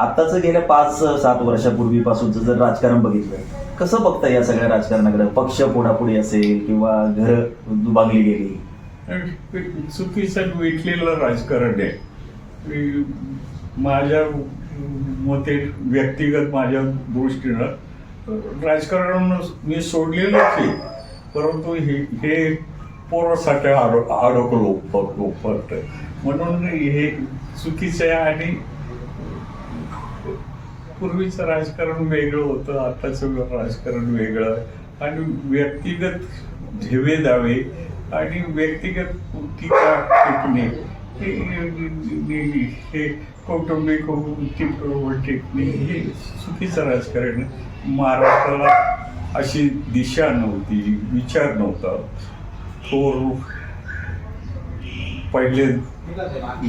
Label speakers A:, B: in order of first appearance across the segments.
A: आत्ताचं गेल्या पाच सात वर्षापूर्वीपासूनचं जर राजकारण बघितलं कसं बघता या सगळ्या राजकारणाकडे? पक्ष पुढापुढी असेल किंवा घर दुबागली गेली?
B: चुकीचं विटलेलं राजकारण आहे. माझ्या मते व्यक्तिगत माझ्या दृष्टीनं राजकारण मी सोडलेलंच आहे. परंतु हे हे पोरासाठी आडो अडकलो फक्त म्हणून हे चुकीचं आहे आणि पूर्वीचं राजकारण वेगळं होतं आताचं राजकारण वेगळं. आहे. आणि व्यक्तिगत झेवे दावे आणि व्यक्तिगत टीका टिपणे. हे- कौटुंबिक टिपणे हे चुकीचं राजकारण महाराष्ट्राला अशी दिशा नव्हती विचार नव्हता. थोर पहिले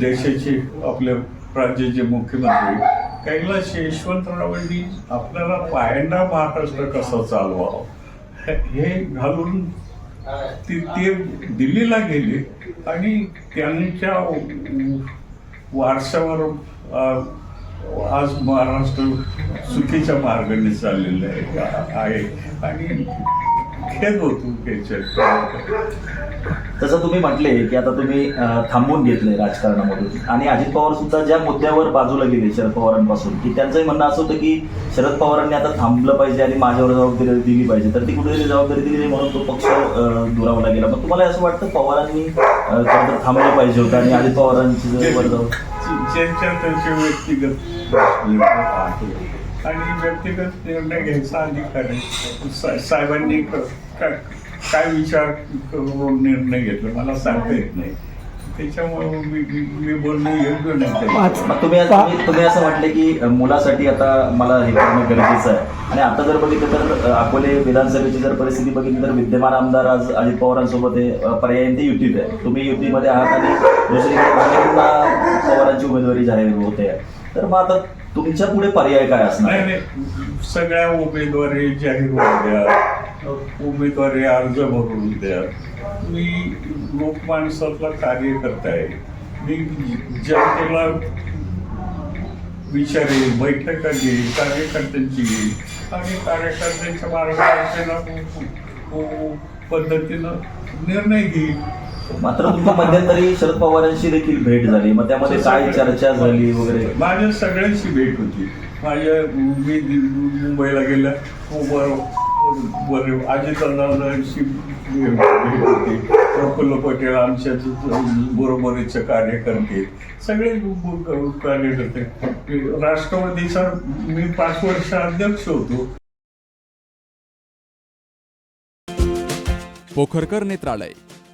B: देशाचे आपल्या राज्याचे मुख्यमंत्री कैलास यशवंतरावांनी आपल्याला पायंडा महाराष्ट्र कसा चालवावं? हे घालून ते ते दिल्लीला गेले आणि त्यांच्या वारशावर आज महाराष्ट्र चुकीच्या मार्गाने चाललेलं आहे. आणि त्याच्यात.
A: तसं तुम्ही म्हटले की आता तुम्ही अं, थांबवून घेतलंय राजकारणामधून. आणि अजित पवार सुद्धा ज्या मुद्द्यावर बाजूला गेले शरद पवारांपासून की त्यांचंही म्हणणं असं होतं की शरद पवारांनी आता थांबलं पाहिजे आणि माझ्यावर जबाबदारी दिली पाहिजे. तर ती कुठेतरी जबाबदारी दिली नाही म्हणून तो पक्ष दुरावला गेला. मग तुम्हाला असं वाटतं पवारांनी थांबलं पाहिजे होतं आणि अजित पवारांची जर वर जाऊन?
B: ज्यांच्या त्यांचे व्यक्तिगत आणि व्यक्तिगत निर्णय घ्यायचा अधिकार आहे. सा- साहेबांनी क- का- काय विचार करून निर्णय घेतला मला सांगता येत नाही. त्याच्यामुळे मी मी- मी बोलणं योग्य नाही त्याच्यात.
A: मग तुम्ही तुम्ही- तुम्ही असं म्हटले की अं, मुलासाठी आता मला हे करणं गरजेचं आहे. आणि आता जर बघितलं तर अं, अकोले विधानसभेची जर परिस्थिती बघितली तर विद्यमान आमदार आज अजित पवारांसोबत हे अं, पर्यायी ते युतीत आहे. तुम्ही युतीमध्ये आहात आणि दुसरीकडे भाजपला पवारांची उमेदवारी जाहीर होते. तर मग आता तुमच्यापुढे पर्याय काय असणार?
B: नाही नाही. सगळ्या उमेदवारी जाहीर होऊ द्या. उमेदवारी अर्ज भरून द्या. मी लोकमाणसातला कार्यकर्ता आहे मी जनतेला विचारेल बैठका घेईल कार्यकर्त्यांची घेईल आणि कार्यकर्त्यांच्या मार्गदर्शना पद्धतीनं निर्णय घेईल
A: मात्र तुमच्या मध्यंतरी शरद पवारांशी देखील भेट झाली. मग त्यामध्ये काय चर्चा झाली वगैरे?
B: माझ्या सगळ्यांची भेट होती. माझ्या मी मुंबईला गेल्या बरं अजितदादांशी भेट होती. प्रफुल्ल पटेल आमच्या बरोबरीचे कार्यकर्ते. सगळे कार्यकर्ते. राष्ट्रवादीचा मी पाच वर्ष अध्यक्ष होतो.
C: पोखरकर नेत्रालय.